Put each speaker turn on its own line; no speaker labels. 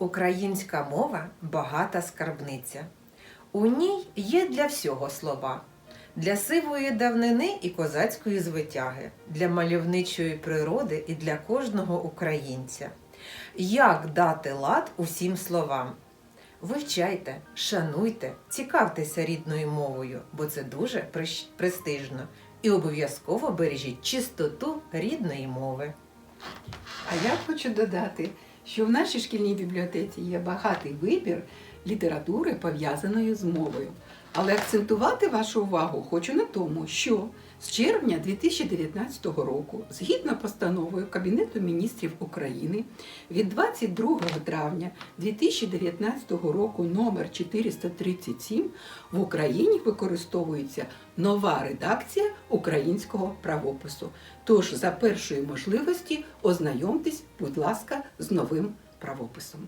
Українська мова багата скарбниця. У ній є для всього слова. Для сивої давнини і козацької звитяги, для мальовничої природи і для кожного українця. Як дати лад усім словам? Вивчайте, шануйте, цікавтеся рідною мовою, бо це дуже престижно. І обов'язково бережіть чистоту рідної мови.
А я хочу додати, що в нашій шкільній бібліотеці є багатий вибір літератури, пов'язаної з мовою. Але акцентувати вашу увагу хочу на тому, що з червня 2019 року, згідно постановою Кабінету міністрів України від 22 травня 2019 року номер 437 в Україні використовується нова редакція українського правопису. Тож за першої можливості ознайомтесь, будь ласка, з новим правописом.